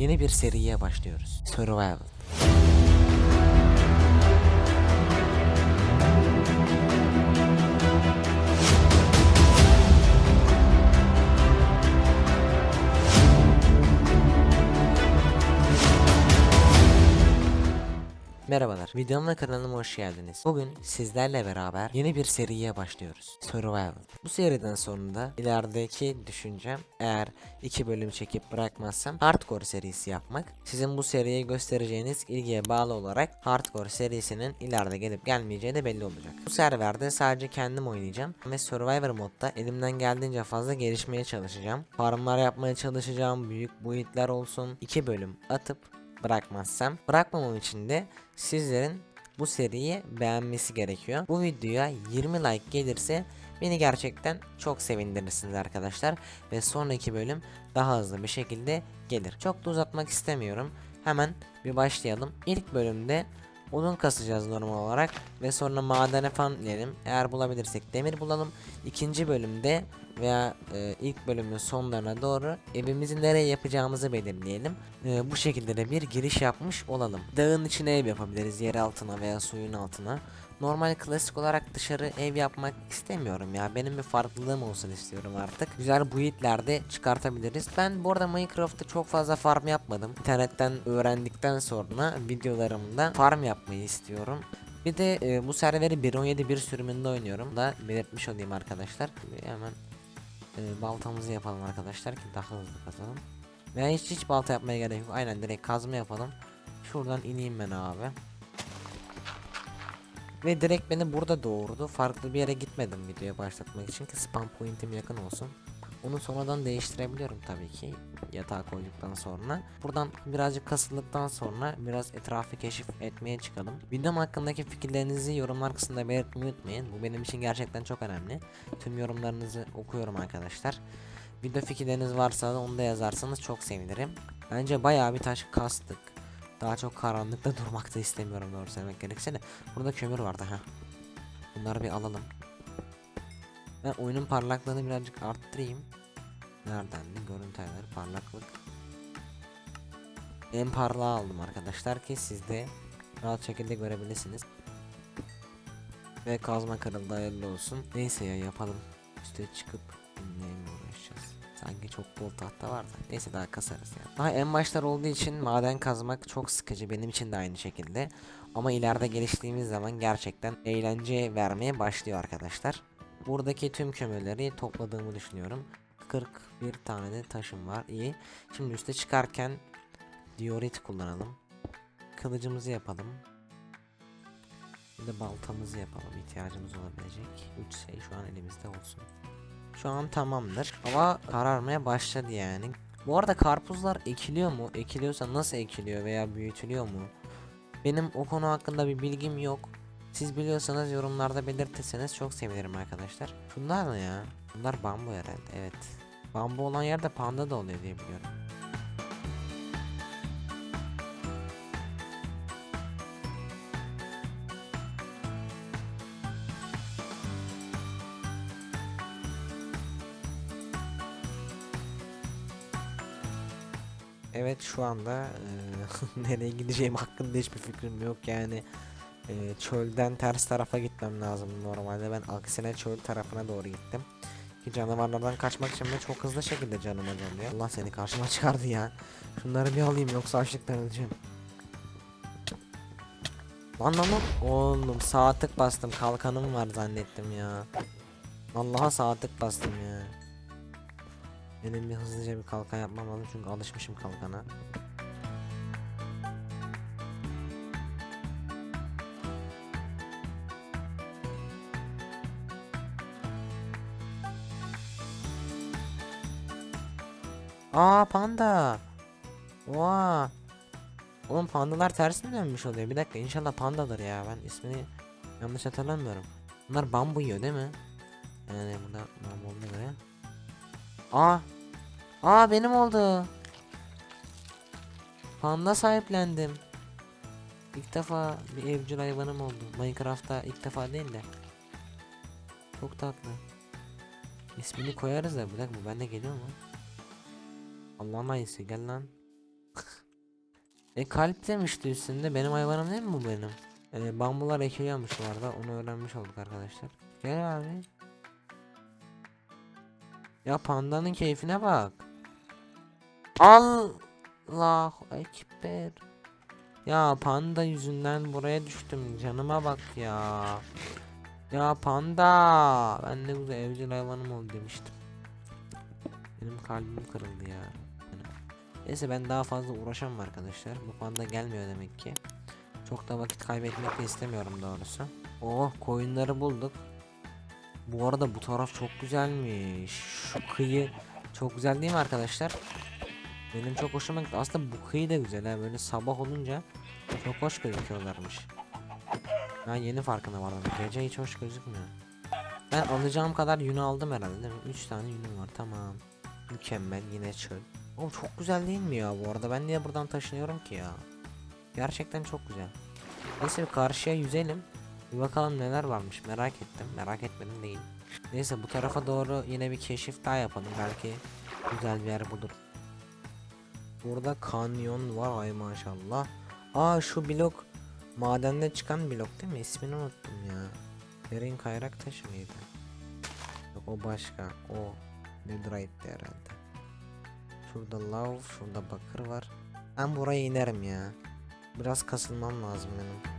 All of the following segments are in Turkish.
Yeni bir seriye başlıyoruz. Survival. Merhabalar, videoma ve kanalıma hoş geldiniz. Bugün sizlerle beraber yeni bir seriye başlıyoruz. Survival. Bu seriden sonunda ilerideki düşüncem eğer iki bölüm çekip bırakmazsam Hardcore serisi yapmak. Sizin bu seriye göstereceğiniz ilgiye bağlı olarak Hardcore serisinin ileride gelip gelmeyeceği de belli olacak. Bu serverde sadece kendim oynayacağım ve Survivor modda elimden geldiğince fazla gelişmeye çalışacağım. Farmlar yapmaya çalışacağım, büyük buitler olsun. iki bölüm atıp bırakmazsam bırakmamam için de sizlerin bu seriyi beğenmesi gerekiyor. Bu videoya 20 like gelirse beni gerçekten çok sevindirirsiniz arkadaşlar ve sonraki bölüm daha hızlı bir şekilde gelir. Çok da uzatmak istemiyorum. Hemen bir başlayalım. İlk bölümde odun kasacağız normal olarak ve sonra madene falan inelim. Eğer bulabilirsek demir bulalım. İkinci bölümde veya e, ilk bölümün sonlarına doğru evimizi nereye yapacağımızı belirleyelim. E, bu şekilde de bir giriş yapmış olalım. Dağın içine ev yapabiliriz yer altına veya suyun altına. Normal klasik olarak dışarı ev yapmak istemiyorum ya. Benim bir farklılığım olsun istiyorum artık. Güzel build'ler de çıkartabiliriz. Ben bu arada Minecraft'ta çok fazla farm yapmadım. İnternetten öğrendikten sonra videolarımda farm yapmayı istiyorum. Bir de e, bu serveri 1.17 bir sürümünde oynuyorum da belirtmiş olayım arkadaşlar. Hemen e, baltamızı yapalım arkadaşlar ki daha hızlı kazalım. Veya hiç hiç balta yapmaya gerek yok. Aynen direkt kazma yapalım. Şuradan ineyim ben abi. Ve direkt beni burada doğurdu. Farklı bir yere gitmedim videoya başlatmak için ki spam point'im yakın olsun. Onu sonradan değiştirebiliyorum tabii ki yatağa koyduktan sonra. Buradan birazcık kasıldıktan sonra biraz etrafı keşif etmeye çıkalım. Videom hakkındaki fikirlerinizi yorumlar kısmında belirtmeyi unutmayın. Bu benim için gerçekten çok önemli. Tüm yorumlarınızı okuyorum arkadaşlar. Video fikirleriniz varsa da onu da yazarsanız çok sevinirim. Bence bayağı bir taş kastık. Daha çok karanlıkta durmak da istemiyorum doğru söylemek gerekirse de. Burada kömür vardı ha. Bunları bir alalım. Ben oyunun parlaklığını birazcık arttırayım. Nereden de görüntü ayarları parlaklık. En parlağı aldım arkadaşlar ki siz de rahat şekilde görebilirsiniz. Ve kazma kırıldı hayırlı olsun. Neyse ya yapalım. Üste çıkıp neye mi uğraşacağız? Sanki çok bol tahta var da. Neyse daha kasarız ya. Daha en başlar olduğu için maden kazmak çok sıkıcı. Benim için de aynı şekilde. Ama ileride geliştiğimiz zaman gerçekten eğlence vermeye başlıyor arkadaşlar. Buradaki tüm kömürleri topladığımı düşünüyorum. 41 tane de taşım var. İyi. Şimdi üste çıkarken diorit kullanalım. Kılıcımızı yapalım. Bir de baltamızı yapalım. İhtiyacımız olabilecek 3 şey şu an elimizde olsun. Şu an tamamdır. Hava kararmaya başladı yani. Bu arada karpuzlar ekiliyor mu? Ekiliyorsa nasıl ekiliyor veya büyütülüyor mu? Benim o konu hakkında bir bilgim yok. Siz biliyorsanız yorumlarda belirtirseniz çok sevinirim arkadaşlar. Şunlar ne ya? Bunlar bambu herhalde. Evet. Bambu olan yerde panda da oluyor diye biliyorum. Evet şu anda eee, nereye gideceğim hakkında hiçbir fikrim yok yani eee, çölden ters tarafa gitmem lazım normalde ben aksine çöl tarafına doğru gittim ki canavarlardan kaçmak için de çok hızlı şekilde canım acalıyor Allah seni karşıma çıkardı ya. Şunları bir alayım yoksa açlıktan öleceğim. Lan lan lan. Oğlum sağ tık bastım. Kalkanım var zannettim ya. Allah'a sağ tık bastım ya. Benim bir hızlıca bir kalkan yapmam lazım çünkü alışmışım kalkana. Aa panda. Oha. Oğlum pandalar ters mi dönmüş oluyor? Bir dakika inşallah pandadır ya. Ben ismini yanlış hatırlamıyorum. Bunlar bambu yiyor değil mi? Yani burada bambu olduğuna göre. Aa. Aa benim oldu. Panda sahiplendim. İlk defa bir evcil hayvanım oldu. Minecraft'ta ilk defa değil de. Çok tatlı. İsmini koyarız da bir dakika bu bende geliyor mu? Allah'ın ayısı gel lan. E kalp demişti üstünde. Benim hayvanım değil mi bu benim? E, bambular ekiliyormuş bu arada. Onu öğrenmiş olduk arkadaşlar. Gel abi. Ya pandanın keyfine bak. Allah ekber. Ya panda yüzünden buraya düştüm. Canıma bak ya. Ya panda. Ben ne güzel evcil hayvanım oldu demiştim. Benim kalbim kırıldı ya. Neyse ben daha fazla uğraşamam arkadaşlar. Bu panda gelmiyor demek ki. Çok da vakit kaybetmek de istemiyorum doğrusu. Oh koyunları bulduk. Bu arada bu taraf çok güzelmiş. Şu kıyı çok güzel değil mi arkadaşlar? Benim çok hoşuma gitti. Aslında bu kıyı da güzel ha. Böyle sabah olunca çok hoş gözüküyorlarmış. Ben yeni farkına vardım. Gece hiç hoş gözükmüyor. Ben alacağım kadar yünü aldım herhalde değil mi? 3 tane yünüm var tamam. Mükemmel yine çöl. Oğlum çok güzel değil mi ya bu arada? Ben niye buradan taşınıyorum ki ya? Gerçekten çok güzel. Neyse bir karşıya yüzelim. Bir bakalım neler varmış merak ettim. Merak etmedim değil. Neyse bu tarafa doğru yine bir keşif daha yapalım. Belki güzel bir yer bulur. Burada kanyon var ay maşallah. Aa şu blok madende çıkan blok değil mi? İsmini unuttum ya. Derin kayrak taşı mıydı? Yok o başka. O Netherite'di herhalde. Şurada lav, şurada bakır var. Ben buraya inerim ya. Biraz kasılmam lazım benim.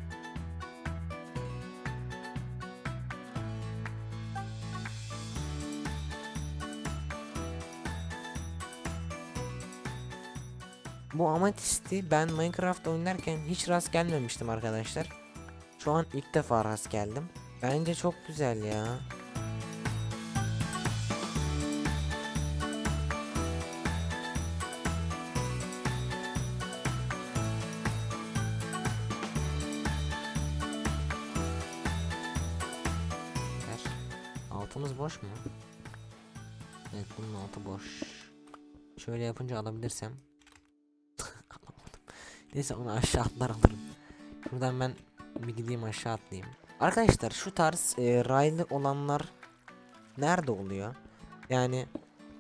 Bu amatisti ben Minecraft oynarken hiç rast gelmemiştim arkadaşlar. Şu an ilk defa rast geldim. Bence çok güzel ya. Altımız boş mu? Evet bunun altı boş. Şöyle yapınca alabilirsem. Alamadım. Neyse onu aşağı atlar alırım. Şuradan ben bir gideyim aşağı atlayayım. Arkadaşlar şu tarz e, raylı olanlar nerede oluyor? Yani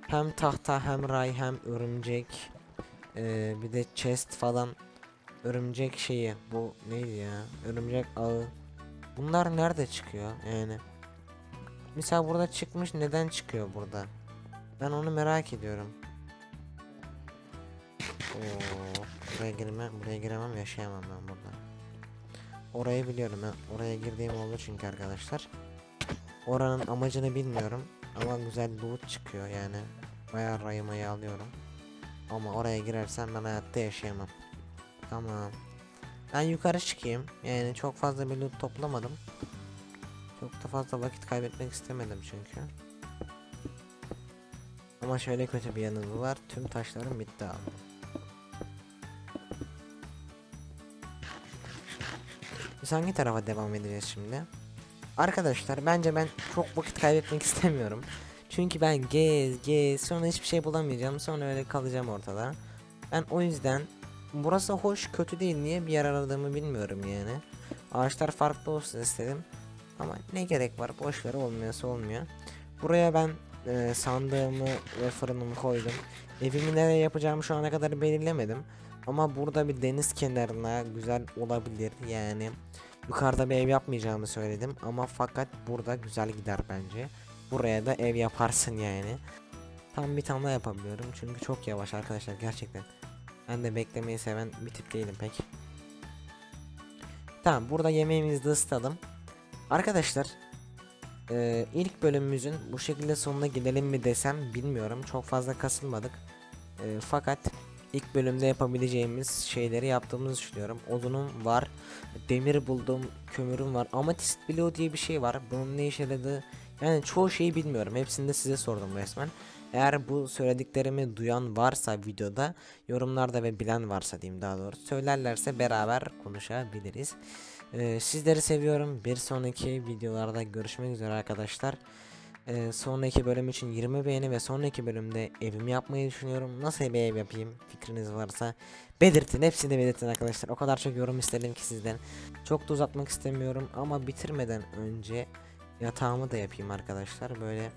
hem tahta hem ray hem örümcek e, bir de chest falan örümcek şeyi bu neydi ya örümcek ağı bunlar nerede çıkıyor yani mesela burada çıkmış neden çıkıyor burada? Ben onu merak ediyorum. Oo, buraya girmem buraya giremem yaşayamam ben burada. Orayı biliyorum ben oraya girdiğim oldu çünkü arkadaşlar. Oranın amacını bilmiyorum ama güzel loot çıkıyor yani. Bayağı rayımayı alıyorum. Ama oraya girersem ben hayatta yaşayamam. Tamam. Ben yukarı çıkayım. Yani çok fazla bir loot toplamadım çok da fazla vakit kaybetmek istemedim çünkü ama şöyle kötü bir yanı var tüm taşlarım bitti abi Biz hangi tarafa devam edeceğiz şimdi? Arkadaşlar bence ben çok vakit kaybetmek istemiyorum. Çünkü ben gez gez sonra hiçbir şey bulamayacağım sonra öyle kalacağım ortada. Ben o yüzden burası hoş kötü değil niye bir yer aradığımı bilmiyorum yani. Ağaçlar farklı olsun istedim. Ama ne gerek var boş ver olmuyorsa olmuyor. Buraya ben e, sandığımı ve fırınımı koydum. Evimi nereye yapacağımı şu ana kadar belirlemedim. Ama burada bir deniz kenarına güzel olabilir yani. Yukarıda bir ev yapmayacağımı söyledim ama fakat burada güzel gider bence. Buraya da ev yaparsın yani. Tam bir tane yapabiliyorum çünkü çok yavaş arkadaşlar gerçekten. Ben de beklemeyi seven bir tip değilim pek. Tamam burada yemeğimizi de ısıtalım. Arkadaşlar eee, ilk bölümümüzün bu şekilde sonuna gidelim mi desem bilmiyorum. Çok fazla kasılmadık. Eee, fakat ilk bölümde yapabileceğimiz şeyleri yaptığımızı düşünüyorum. Odunum var. Demir buldum. Kömürüm var. Amatist bloğu diye bir şey var. Bunun ne işe yaradığı yani çoğu şeyi bilmiyorum. Hepsini de size sordum resmen. Eğer bu söylediklerimi duyan varsa videoda yorumlarda ve bilen varsa diyeyim daha doğrusu söylerlerse beraber konuşabiliriz. Ee, sizleri seviyorum. Bir sonraki videolarda görüşmek üzere arkadaşlar. Ee, sonraki bölüm için 20 beğeni ve sonraki bölümde evimi yapmayı düşünüyorum. Nasıl bir ev yapayım fikriniz varsa belirtin. Hepsini belirtin arkadaşlar. O kadar çok yorum istedim ki sizden. Çok da uzatmak istemiyorum ama bitirmeden önce yatağımı da yapayım arkadaşlar. Böyle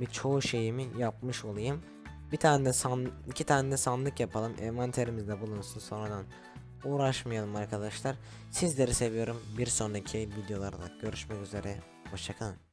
bir çoğu şeyimi yapmış olayım. Bir tane de san iki tane de sandık yapalım. Envanterimizde bulunsun sonradan uğraşmayalım arkadaşlar. Sizleri seviyorum. Bir sonraki videolarda görüşmek üzere. Hoşçakalın.